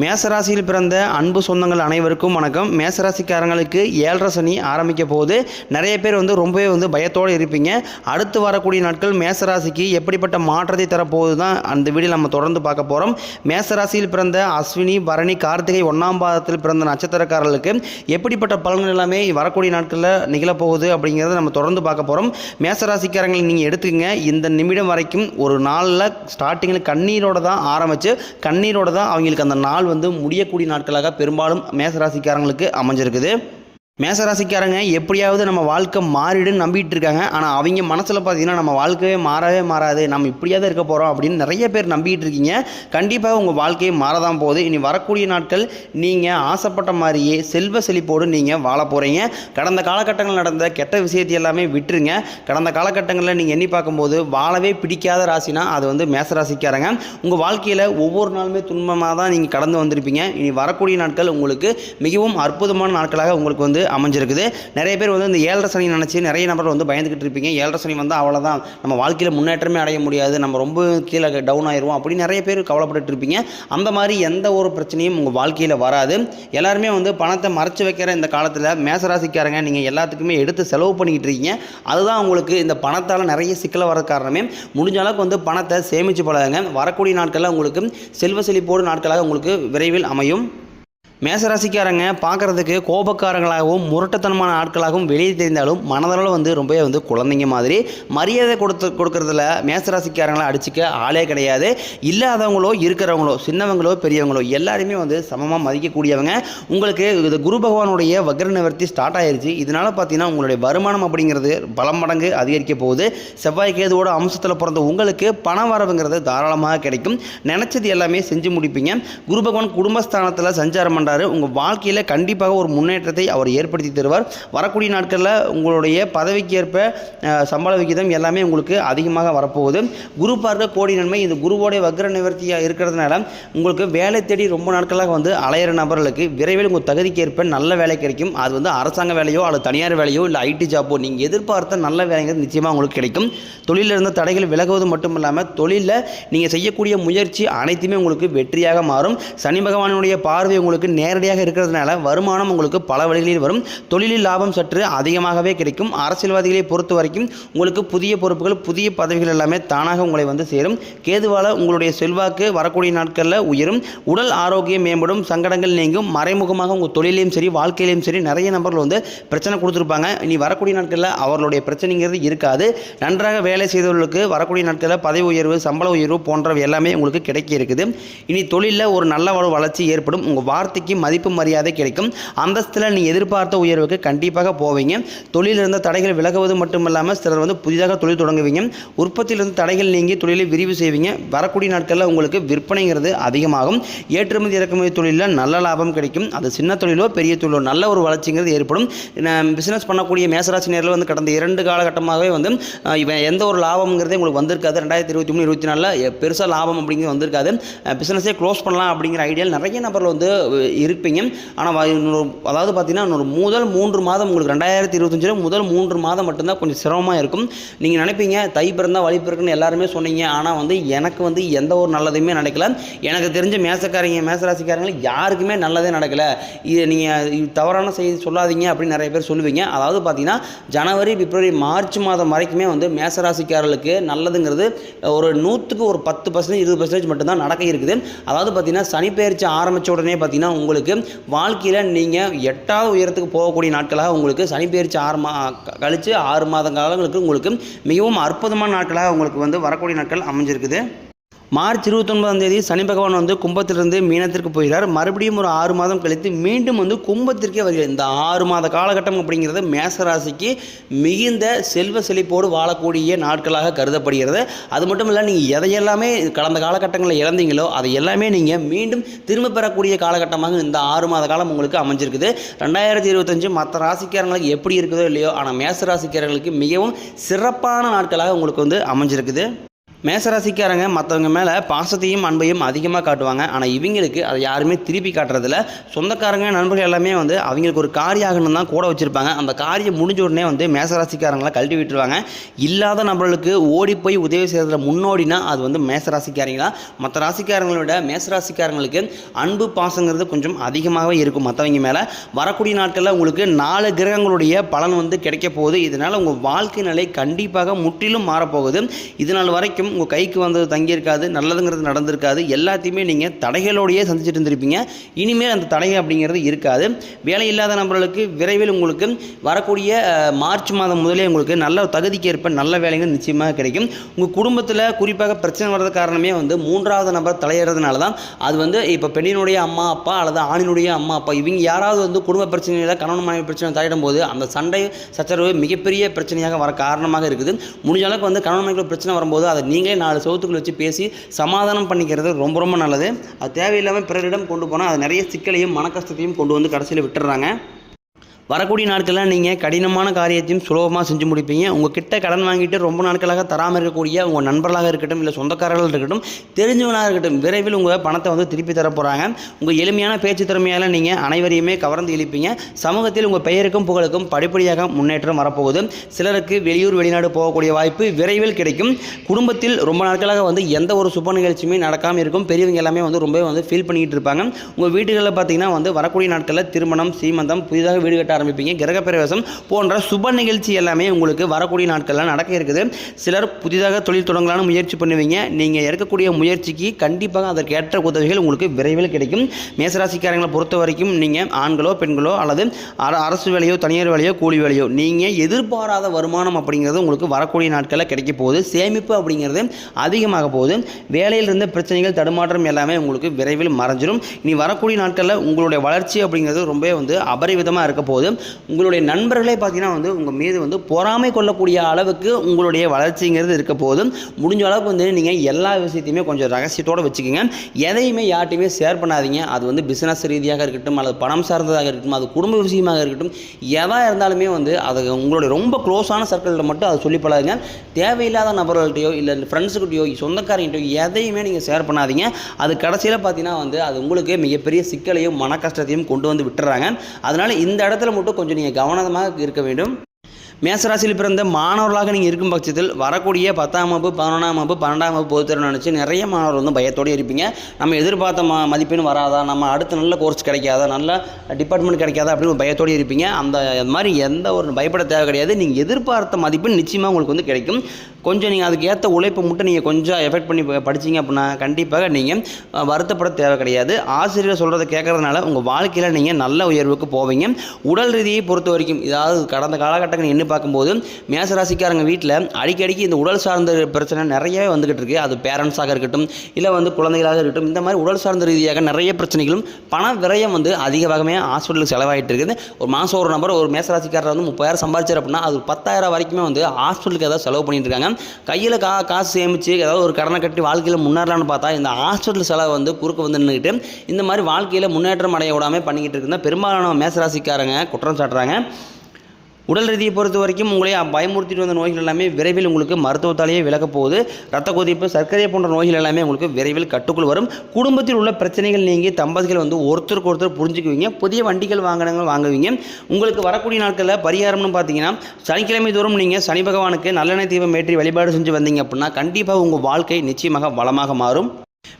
மேசராசியில் பிறந்த அன்பு சொந்தங்கள் அனைவருக்கும் வணக்கம். மேசராசிக்காரங்களுக்கு ஏழரை சனி ஆரம்பிக்க போகுது. நிறைய பேர் வந்து ரொம்பவே வந்து பயத்தோடு இருப்பீங்க. அடுத்து வரக்கூடிய நாட்கள் மேசராசிக்கு எப்படிப்பட்ட மாற்றத்தை தரப்போகுது தான் அந்த வீடியோ நம்ம தொடர்ந்து பார்க்க போகிறோம் மேசராசியில் பிறந்த அஸ்வினி பரணி கார்த்திகை ஒன்றாம் பாதத்தில் பிறந்த நட்சத்திரக்காரர்களுக்கு எப்படிப்பட்ட பலன்கள் எல்லாமே வரக்கூடிய நாட்களில் நிகழப்போகுது அப்படிங்கிறத நம்ம தொடர்ந்து பார்க்க போகிறோம் மேசராசிக்காரங்களை நீங்கள் எடுத்துக்கங்க. இந்த நிமிடம் வரைக்கும் ஒரு நாளில் ஸ்டார்டிங்கில் கண்ணீரோடு தான் ஆரம்பித்து கண்ணீரோடு தான் அவங்களுக்கு அந்த நாள் வந்து முடியக்கூடிய நாட்களாக பெரும்பாலும் மேசராசிக்காரங்களுக்கு அமைஞ்சிருக்குது. மேசராசிக்காரங்க எப்படியாவது நம்ம வாழ்க்கை மாறிடுன்னு நம்பிட்டு இருக்காங்க. ஆனால் அவங்க மனசில் பார்த்தீங்கன்னா நம்ம வாழ்க்கையே மாறவே மாறாது. நம்ம இப்படியாவது இருக்க போகிறோம் அப்படின்னு நிறைய பேர் நம்பிட்டு இருக்கீங்க. கண்டிப்பாக உங்கள் வாழ்க்கையை மாறதான் போகுது. இனி வரக்கூடிய நாட்கள் நீங்கள் ஆசைப்பட்ட மாதிரியே செல்வ செழிப்போடு நீங்கள் வாழ போகிறீங்க கடந்த காலகட்டங்களில் நடந்த கெட்ட விஷயத்தை எல்லாமே விட்டுருங்க. கடந்த காலகட்டங்களில் நீங்கள் எண்ணி பார்க்கும்போது வாழவே பிடிக்காத ராசினா அது வந்து மேசராசிக்காரங்க. உங்கள் வாழ்க்கையில் ஒவ்வொரு நாளுமே துன்பமாக தான் நீங்கள் கடந்து வந்திருப்பீங்க. இனி வரக்கூடிய நாட்கள் உங்களுக்கு மிகவும் அற்புதமான நாட்களாக உங்களுக்கு வந்து அமைஞ்சிருக்குது. நிறைய பேர் வந்து இந்த ஏழரை சனி நினச்சி நிறைய நபர் வந்து பயந்துக்கிட்டு இருப்பீங்க. ஏழரை சனி வந்தால் அவ்வளோதான் நம்ம வாழ்க்கையில் முன்னேற்றமே அடைய முடியாது. நம்ம ரொம்ப கீழே டவுன் ஆயிடுவோம் அப்படின்னு நிறைய பேர் கவலைப்பட்டு இருப்பீங்க. அந்த மாதிரி எந்த ஒரு பிரச்சனையும் உங்கள் வாழ்க்கையில் வராது. எல்லாருமே வந்து பணத்தை மறைச்சு வைக்கிற இந்த காலத்தில் மேசராசிக்காரங்க நீங்கள் எல்லாத்துக்குமே எடுத்து செலவு பண்ணிக்கிட்டு இருக்கீங்க. அதுதான் உங்களுக்கு இந்த பணத்தால் நிறைய சிக்கலை வர காரணமே. முடிஞ்ச அளவுக்கு வந்து பணத்தை சேமித்து பழகுங்க. வரக்கூடிய நாட்களில் உங்களுக்கு செல்வ செழிப்போடு நாட்களாக உங்களுக்கு விரைவில் அமையும். மேசராசிக்காரங்க பார்க்குறதுக்கு கோபக்காரங்களாகவும் முரட்டத்தனமான ஆட்களாகவும் வெளியே தெரிந்தாலும் மனதளவில் வந்து ரொம்பவே வந்து குழந்தைங்க மாதிரி. மரியாதை கொடுத்து கொடுக்கறதுல மேசராசிக்காரங்களை அடிச்சுக்க ஆளே கிடையாது. இல்லாதவங்களோ இருக்கிறவங்களோ சின்னவங்களோ பெரியவங்களோ எல்லாருமே வந்து சமமாக மதிக்கக்கூடியவங்க. உங்களுக்கு இது குரு பகவானுடைய வக்ர நிவர்த்தி ஸ்டார்ட் ஆயிருச்சு. இதனால் பார்த்தீங்கன்னா உங்களுடைய வருமானம் அப்படிங்கிறது பல மடங்கு அதிகரிக்க போகுது. செவ்வாய் கேதுவோட அம்சத்தில் பிறந்த உங்களுக்கு பண வரவுங்கிறது தாராளமாக கிடைக்கும். நினச்சது எல்லாமே செஞ்சு முடிப்பீங்க. குரு பகவான் குடும்பஸ்தானத்தில் சஞ்சாரம் பண்ணுற பண்ணுறாரு உங்கள் வாழ்க்கையில் கண்டிப்பாக ஒரு முன்னேற்றத்தை அவர் ஏற்படுத்தி தருவார். வரக்கூடிய நாட்களில் உங்களுடைய பதவிக்கு ஏற்ப சம்பள விகிதம் எல்லாமே உங்களுக்கு அதிகமாக வரப்போகுது. குரு பார்க்க கோடி நன்மை இந்த குருவோடைய வக்ர நிவர்த்தியாக இருக்கிறதுனால உங்களுக்கு வேலை தேடி ரொம்ப நாட்களாக வந்து அலையிற நபர்களுக்கு விரைவில் உங்கள் தகுதிக்கு ஏற்ப நல்ல வேலை கிடைக்கும். அது வந்து அரசாங்க வேலையோ அல்லது தனியார் வேலையோ இல்லை ஐடி ஜாப்போ நீங்கள் எதிர்பார்த்த நல்ல வேலைங்கிறது நிச்சயமாக உங்களுக்கு கிடைக்கும். தொழிலில் இருந்த தடைகள் விலகுவது மட்டும் இல்லாமல் தொழிலில் நீங்கள் செய்யக்கூடிய முயற்சி அனைத்துமே உங்களுக்கு வெற்றியாக மாறும். சனி பகவானுடைய பார்வை உங்களுக்கு நேரடியாக இருக்கிறதுனால வருமானம் உங்களுக்கு பல வழிகளில் வரும். தொழிலில் லாபம் சற்று அதிகமாகவே கிடைக்கும். அரசியல்வாதிகளை பொறுத்த வரைக்கும் உங்களுக்கு புதிய பொறுப்புகள் புதிய பதவிகள் எல்லாமே தானாக உங்களை வந்து சேரும். கேதுவால உங்களுடைய செல்வாக்கு வரக்கூடிய நாட்களில் உயரும். உடல் ஆரோக்கியம் மேம்படும். சங்கடங்கள் நீங்கும். மறைமுகமாக உங்கள் தொழிலையும் சரி வாழ்க்கையிலையும் சரி நிறைய நபர்கள் வந்து பிரச்சனை கொடுத்துருப்பாங்க. இனி வரக்கூடிய நாட்களில் அவர்களுடைய பிரச்சனைங்கிறது இருக்காது. நன்றாக வேலை செய்தவர்களுக்கு வரக்கூடிய நாட்களில் பதவி உயர்வு சம்பள உயர்வு போன்றவை எல்லாமே உங்களுக்கு கிடைக்க இருக்குது. இனி தொழிலில் ஒரு நல்ல வளர்ச்சி ஏற்படும். உங்கள் வார்த்தைக்கு மதிப்பு மரியாதை கிடைக்கும். அந்தஸ்தில் நீ எதிர்பார்த்த உயர்வுக்கு கண்டிப்பாக போவீங்க. தொழிலில் இருந்த தடைகள் விலகுவது மட்டும் இல்லாமல் சிலர் வந்து புதிதாக தொழில் தொடங்குவீங்க. உற்பத்தியிலிருந்து தடைகள் நீங்கி தொழிலை விரிவு செய்வீங்க. வரக்கூடிய நாட்களில் உங்களுக்கு விற்பனைங்கிறது அதிகமாகும். ஏற்றுமதி இறக்குமதி தொழிலில் நல்ல லாபம் கிடைக்கும். அது சின்ன தொழிலோ பெரிய தொழிலோ நல்ல ஒரு வளர்ச்சிங்கிறது ஏற்படும். பிஸ்னஸ் பண்ணக்கூடிய மேசராசி நேரில் வந்து கடந்த இரண்டு காலகட்டமாகவே வந்து இவன் எந்த ஒரு லாபம்ங்கிறதே உங்களுக்கு வந்திருக்காது. ரெண்டாயிரத்தி இருபத்தி மூணு இருபத்தி நாலில் பெருசாக லாபம் அப்படிங்கிறது வந்திருக்காது. பிஸ்னஸே க்ளோஸ் பண்ணலாம் அப்படிங்கிற ஐடியாவில் நிறைய நபர்கள் வந்து இருப்பீங்க. ஆனால் இன்னொரு அதாவது பார்த்தீங்கன்னா இன்னொரு முதல் மூன்று மாதம் உங்களுக்கு ரெண்டாயிரத்தி இருபத்தஞ்சில் முதல் மூன்று மாதம் மட்டும்தான் கொஞ்சம் சிரமமாக இருக்கும். நீங்கள் நினைப்பீங்க தை பிறந்தால் வழி பிறக்குன்னு எல்லாருமே சொன்னீங்க. ஆனால் வந்து எனக்கு வந்து எந்த ஒரு நல்லதுமே நடக்கல. எனக்கு தெரிஞ்ச மேசக்காரங்க மேசராசிக்காரங்களுக்கு யாருக்குமே நல்லதே நடக்கலை. இது நீங்கள் தவறான செய்தி சொல்லாதீங்க அப்படின்னு நிறைய பேர் சொல்லுவீங்க. அதாவது பார்த்தீங்கன்னா ஜனவரி பிப்ரவரி மார்ச் மாதம் வரைக்குமே வந்து மேசராசிக்காரர்களுக்கு நல்லதுங்கிறது ஒரு நூற்றுக்கு ஒரு பத்து பர்சன்டேஜ் இருபது பர்சன்டேஜ் மட்டும்தான் நடக்க இருக்குது. அதாவது பார்த்தீங்கன்னா சனி பயிற்சி ஆரம்பித்த உடனே பார்த்தீங்கன்னா உங்களுக்கு வாழ்க்கையில் நீங்கள் எட்டாவது உயரத்துக்கு போகக்கூடிய நாட்களாக உங்களுக்கு சனி பயிற்சி ஆறு மா கழித்து ஆறு மாத காலங்களுக்கு உங்களுக்கு மிகவும் அற்புதமான நாட்களாக உங்களுக்கு வந்து வரக்கூடிய நாட்கள் அமைஞ்சிருக்குது. மார்ச் இருபத்தொன்பதாம் தேதி சனி பகவான் வந்து கும்பத்திலிருந்து மீனத்திற்கு போகிறார். மறுபடியும் ஒரு ஆறு மாதம் கழித்து மீண்டும் வந்து கும்பத்திற்கே வருகிறார். இந்த ஆறு மாத காலகட்டம் அப்படிங்கிறது மேசராசிக்கு மிகுந்த செல்வ செழிப்போடு வாழக்கூடிய நாட்களாக கருதப்படுகிறது. அது மட்டும் இல்லை நீங்கள் எதையெல்லாமே கடந்த காலகட்டங்களில் இழந்தீங்களோ அதை எல்லாமே நீங்கள் மீண்டும் திரும்ப பெறக்கூடிய காலகட்டமாக இந்த ஆறு மாத காலம் உங்களுக்கு அமைஞ்சிருக்குது. ரெண்டாயிரத்தி இருபத்தஞ்சு மற்ற ராசிக்காரங்களுக்கு எப்படி இருக்குதோ இல்லையோ ஆனால் மேச ராசிக்காரர்களுக்கு மிகவும் சிறப்பான நாட்களாக உங்களுக்கு வந்து அமைஞ்சிருக்குது. மேசராசிக்காரங்க மற்றவங்க மேலே பாசத்தையும் அன்பையும் அதிகமாக காட்டுவாங்க. ஆனால் இவங்களுக்கு அதை யாருமே திருப்பி காட்டுறதில்ல. சொந்தக்காரங்க நண்பர்கள் எல்லாமே வந்து அவங்களுக்கு ஒரு காரியம் ஆகணும் தான் கூட வச்சுருப்பாங்க. அந்த காரியம் முடிஞ்ச உடனே வந்து மேசராசிக்காரங்களை கழட்டி விட்டுருவாங்க. இல்லாத நபர்களுக்கு ஓடி போய் உதவி செய்கிறதுல முன்னோடினா அது வந்து மேசராசிக்காரங்களா? மற்ற ராசிக்காரங்களை விட மேசராசிக்காரங்களுக்கு அன்பு பாசங்கிறது கொஞ்சம் அதிகமாகவே இருக்கும் மற்றவங்க மேலே. வரக்கூடிய நாட்களில் உங்களுக்கு நாலு கிரகங்களுடைய பலன் வந்து கிடைக்க போகுது. இதனால் உங்கள் வாழ்க்கை நிலை கண்டிப்பாக முற்றிலும் மாறப்போகுது. இதனால் வரைக்கும் உங்கள் கைக்கு வந்தது தங்கியிருக்காது நல்லதுங்கிறது நடந்திருக்காது. எல்லாத்தையுமே நீங்கள் தடைகளோடையே சந்திச்சுட்டு இருந்திருப்பீங்க. இனிமேல் அந்த தடை அப்படிங்கிறது இருக்காது. வேலை இல்லாத நபர்களுக்கு விரைவில் உங்களுக்கு வரக்கூடிய மார்ச் மாதம் முதலே உங்களுக்கு நல்ல தகுதிக்கு ஏற்ப நல்ல வேலைகள் நிச்சயமாக கிடைக்கும். உங்கள் குடும்பத்தில் குறிப்பாக பிரச்சனை வர்றது காரணமே வந்து மூன்றாவது நபர் தலையிடுறதுனால தான் அது வந்து இப்போ பெண்ணினுடைய அம்மா அப்பா அல்லது ஆணினுடைய அம்மா அப்பா இவங்க யாராவது வந்து குடும்ப பிரச்சனையில் கணவன் மனைவி பிரச்சனை தலையிடும் போது அந்த சண்டை சச்சரவு மிகப்பெரிய பிரச்சனையாக வர காரணமாக இருக்குது. முடிஞ்ச அளவுக்கு வந்து கணவன் மனைவி பிரச்சனை வரும்போது அதை நீ நாலு சவுத்துக்குள்ள வச்சு பேசி சமாதானம் பண்ணிக்கிறது ரொம்ப ரொம்ப நல்லது. அது தேவையில்லாமல் பிறரிடம் கொண்டு போனால் அது நிறைய சிக்கலையும் மன கஷ்டத்தையும் கொண்டு வந்து கடைசியில் விட்டுறாங்க. வரக்கூடிய நாட்களில் நீங்கள் கடினமான காரியத்தையும் சுலபமாக செஞ்சு முடிப்பீங்க. உங்கள் கிட்ட கடன் வாங்கிட்டு ரொம்ப நாட்களாக தராமல் இருக்கக்கூடிய உங்கள் நண்பர்களாக இருக்கட்டும் இல்லை சொந்தக்காரர்கள் இருக்கட்டும் தெரிஞ்சவங்களாக இருக்கட்டும் விரைவில் உங்கள் பணத்தை வந்து திருப்பி தர போகிறாங்க உங்கள் எளிமையான பேச்சு திறமையால் நீங்கள் அனைவரையுமே கவர்ந்து இழுப்பீங்க. சமூகத்தில் உங்கள் பெயருக்கும் புகழுக்கும் படிப்படியாக முன்னேற்றம் வரப்போகுது. சிலருக்கு வெளியூர் வெளிநாடு போகக்கூடிய வாய்ப்பு விரைவில் கிடைக்கும். குடும்பத்தில் ரொம்ப நாட்களாக வந்து எந்த ஒரு சுப நிகழ்ச்சியுமே நடக்காமல் இருக்கும். பெரியவங்க எல்லாமே வந்து ரொம்பவே வந்து ஃபீல் பண்ணிக்கிட்டு இருப்பாங்க. உங்கள் வீடுகளில் பார்த்தீங்கன்னா வந்து வரக்கூடிய நாட்களில் திருமணம் சீமந்தம் புதிதாக வீடு கட்டார ஆரம்பிப்பீங்க. கிரகப்பிரவேசம் போன்ற சுப நிகழ்ச்சி எல்லாமே உங்களுக்கு வரக்கூடிய நாட்களில் நடக்க இருக்குது. சிலர் புதிதாக தொழில் தொடங்கலான முயற்சி பண்ணுவீங்க. நீங்கள் எடுக்கக்கூடிய முயற்சிக்கு கண்டிப்பாக அதற்கேற்ற உதவிகள் உங்களுக்கு விரைவில் கிடைக்கும். மேசராசிக்காரங்களை பொறுத்த வரைக்கும் நீங்கள் ஆண்களோ பெண்களோ அல்லது அரசு வேலையோ தனியார் வேலையோ கூலி வேலையோ நீங்கள் எதிர்பாராத வருமானம் அப்படிங்கிறது உங்களுக்கு வரக்கூடிய நாட்களில் கிடைக்க போகுது. சேமிப்பு அப்படிங்கிறது அதிகமாக போகுது. வேலையில் இருந்த பிரச்சனைகள் தடுமாற்றம் எல்லாமே உங்களுக்கு விரைவில் மறைஞ்சிடும் இனி வரக்கூடிய நாட்களில் உங்களுடைய வளர்ச்சி அப்படிங்கிறது ரொம்பவே வந்து அபரிவிதமாக இருக்க போகுது. உங்களுடைய நண்பர்களே பார்த்தீங்கன்னா வந்து உங்கள் மீது வந்து பொறாமை கொள்ளக்கூடிய அளவுக்கு உங்களுடைய வளர்ச்சிங்கிறது இருக்க போதும் முடிஞ்ச அளவுக்கு வந்து நீங்கள் எல்லா விஷயத்தையுமே கொஞ்சம் ரகசியத்தோடு வச்சுக்கோங்க. எதையுமே யார்ட்டையுமே ஷேர் பண்ணாதீங்க. அது வந்து பிஸ்னஸ் ரீதியாக இருக்கட்டும் அல்லது பணம் சார்ந்ததாக இருக்கட்டும் அது குடும்ப விஷயமாக இருக்கட்டும் எதாக இருந்தாலுமே வந்து அதை உங்களுடைய ரொம்ப க்ளோஸான சர்க்கிளில் மட்டும் அதை சொல்லி பழகுங்க தேவையில்லாத நபர்கள்ட்டையோ இல்லை ஃப்ரெண்ட்ஸுக்கிட்டையோ சொந்தக்காரங்கிட்டையோ எதையுமே நீங்கள் ஷேர் பண்ணாதீங்க. அது கடைசியில் பார்த்தீங்கன்னா வந்து அது உங்களுக்கு மிகப்பெரிய சிக்கலையும் மன கஷ்டத்தையும் கொண்டு வந்து விட்டுறாங்க. அதனால் இந்த இடத்துல மட்டும் கொஞ்சம் நீங்கள் கவனமாக இருக்க வேண்டும். மேசராசியில் பிறந்த மாணவர்களாக நீங்கள் இருக்கும் பட்சத்தில் வரக்கூடிய பத்தாம் வகுப்பு பதினொன்றாம் வகுப்பு பன்னெண்டாம் வகுப்பு பொதுத்திறன் நினச்சி நிறைய மாணவர்கள் வந்து பயத்தோடு இருப்பீங்க. நம்ம எதிர்பார்த்த ம மதிப்பெண் வராதா? நம்ம அடுத்த நல்ல கோர்ஸ் கிடைக்காதா? நல்ல டிபார்ட்மெண்ட் கிடைக்காதா? அப்படின்னு ஒரு பயத்தோடு இருப்பீங்க. அந்த அந்த மாதிரி எந்த ஒரு பயப்பட தேவை கிடையாது. நீங்கள் எதிர்பார்த்த மதிப்பெண் நிச்சயமாக உங்களுக்கு வந்து கிடைக்கும். கொஞ்சம் நீங்கள் அதுக்கு ஏற்ற உழைப்பு மட்டும் நீங்கள் கொஞ்சம் எஃபெக்ட் பண்ணி ப- படிச்சீங்க அப்படின்னா கண்டிப்பாக நீங்கள் வருத்தப்பட தேவை கிடையாது. ஆசிரியர் சொல்கிறத கேட்கறதுனால உங்கள் வாழ்க்கையில் நீங்கள் நல்ல உயர்வுக்கு போவீங்க. உடல் ரீதியை பொறுத்த வரைக்கும் இதாவது கடந்த காலகட்டங்கள் எண்ணி பார்க்கும்போது மேசராசிக்காரங்க வீட்டில் அடிக்கடிக்கு இந்த உடல் சார்ந்த பிரச்சனை நிறையவே வந்துக்கிட்டு இருக்குது அது பேரண்ட்ஸாக இருக்கட்டும் இல்லை வந்து குழந்தைகளாக இருக்கட்டும் இந்த மாதிரி உடல் சார்ந்த ரீதியாக நிறைய பிரச்சனைகளும் பண விரயம் வந்து அதிகமாகவே ஹாஸ்பிட்டலுக்கு செலவாகிட்டு இருக்குது. ஒரு மாதம் ஒரு நபர் ஒரு மேசராசிக்காரர் வந்து முப்பதாயிரம் சம்பாதிச்சார் அப்படின்னா அது ஒரு பத்தாயிரம் வரைக்குமே வந்து ஹாஸ்பிட்டலுக்கு ஏதாவது செலவு பண்ணிட்டு இருக்காங்க. கையில் கா காசு சேமித்து ஏதாவது ஒரு கடனை கட்டி வாழ்க்கையில் முன்னேறலாம்னு பார்த்தா இந்த ஹாஸ்பிட்டல் செலவு வந்து குறுக்க வந்து நின்றுக்கிட்டு இந்த மாதிரி வாழ்க்கையில் முன்னேற்றம் அடைய விடாமல் பண்ணிக்கிட்டு இருக்குன்னா பெரும்பாலான மேசராசிக்காரங்க குற்றம் சாட்டுறாங்க. உடல் ரீதியை பொறுத்த வரைக்கும் உங்களை பயமுறுத்திட்டு வந்த நோய்கள் எல்லாமே விரைவில் உங்களுக்கு மருத்துவத்தாலேயே விலகப் போகுது. ரத்த கொதிப்பு சர்க்கரை போன்ற நோய்கள் எல்லாமே உங்களுக்கு விரைவில் கட்டுக்குள் வரும். குடும்பத்தில் உள்ள பிரச்சனைகள் நீங்கி தம்பதிகள் வந்து ஒருத்தருக்கு ஒருத்தர் புரிஞ்சுக்குவீங்க. புதிய வண்டிகள் வாகனங்கள் வாங்குவீங்க. உங்களுக்கு வரக்கூடிய நாட்களில் பரிகாரம்னு பார்த்தீங்கன்னா சனிக்கிழமை தோறும் நீங்கள் சனி பகவானுக்கு நல்லெண்ணெய் தீபம் ஏற்றி வழிபாடு செஞ்சு வந்தீங்க அப்படின்னா கண்டிப்பாக உங்கள் வாழ்க்கை நிச்சயமாக வளமாக மாறும்.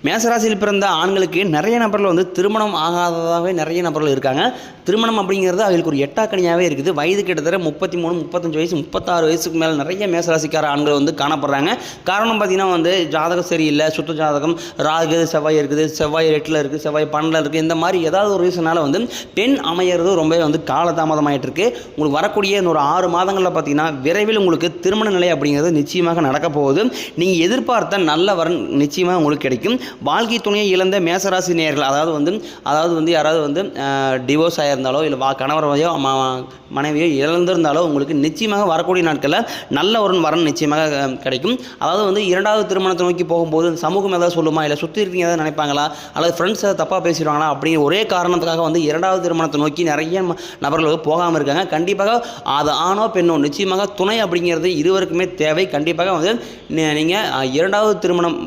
மேசராசியில் பிறந்த ஆண்களுக்கு நிறைய நபர்கள் வந்து திருமணம் ஆகாததாகவே நிறைய நபர்கள் இருக்காங்க. திருமணம் அப்படிங்கிறது அவங்களுக்கு ஒரு எட்டாக்கணியாகவே இருக்குது. வயது கிட்டத்தட்ட முப்பத்தி மூணு முப்பத்தஞ்சு வயசு முப்பத்தாறு வயசுக்கு மேலே நிறைய மேசராசிக்கார ஆண்கள் வந்து காணப்படுறாங்க. காரணம் பார்த்தீங்கன்னா வந்து ஜாதகம் சரியில்லை சுத்த ஜாதகம் ராகு செவ்வாய் இருக்குது செவ்வாய் எட்டில் இருக்குது செவ்வாய் பன்னெண்டில் இருக்குது இந்த மாதிரி ஏதாவது ஒரு ரீசனால் வந்து பெண் அமையிறது ரொம்பவே வந்து காலதாமதமாயிட்டு இருக்கு உங்களுக்கு வரக்கூடிய இந்த ஒரு ஆறு மாதங்களில் பார்த்தீங்கன்னா விரைவில் உங்களுக்கு திருமண நிலை அப்படிங்கிறது நிச்சயமாக நடக்க போகுது. நீங்கள் எதிர்பார்த்த நல்ல வரன் நிச்சயமாக உங்களுக்கு கிடைக்கும். வாழ்க்கை துணையை இழந்த மேசராசி நேர்கள் அதாவது வந்து அதாவது வந்து யாராவது வந்து டிவோர்ஸ் ஆகியிருந்தாலோ இல்லை வா கணவரையோ ம- மனைவியோ இழந்திருந்தாலோ உங்களுக்கு நிச்சயமாக வரக்கூடிய நாட்களில் நல்ல ஒரு வரன் நிச்சயமாக கிடைக்கும். அதாவது வந்து இரண்டாவது திருமணத்தை நோக்கி போகும்போது சமூகம் ஏதாவது சொல்லுமா? இல்லை சுற்றி இருக்கீங்க ஏதாவது நினைப்பாங்களா? அல்லது ஃப்ரெண்ட்ஸ் ஏதாவது தப்பாக பேசிடுவாங்களா? அப்படிங்கிற ஒரே காரணத்துக்காக வந்து இரண்டாவது திருமணத்தை நோக்கி நிறைய நபர்கள் போகாமல் இருக்காங்க. கண்டிப்பாக அது ஆணோ பெண்ணோ நிச்சயமாக துணை அப்படிங்கிறது இருவருக்குமே தேவை. கண்டிப்பாக வந்து நீங்கள் இரண்டாவது திருமணம்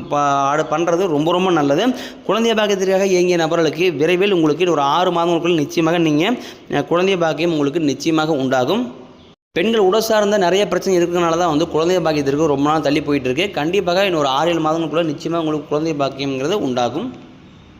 பண்ணுறது ரொம்ப ரொம்ப நல்லது. குழந்தை பாக்கியத்திற்காக இயங்கிய நபர்களுக்கு விரைவில் உங்களுக்கு ஒரு ஆறு மாதங்களுக்குள் நிச்சயமாக நீங்கள் குழந்தை பாக்கியம் உங்களுக்கு நிச்சயமாக உண்டாகும். பெண்கள் உடல் சார்ந்த நிறைய பிரச்சனை இருக்கிறனால தான் வந்து குழந்தை பாக்கியத்திற்கு ரொம்ப நாள் தள்ளி போயிட்டு இருக்கு. கண்டிப்பாக இன்னொரு ஆறு ஏழு மாதங்களுக்குள்ள நிச்சயமாக உங்களுக்கு குழந்தை பாக்கியம்ங்கிறது உண்டாகும்.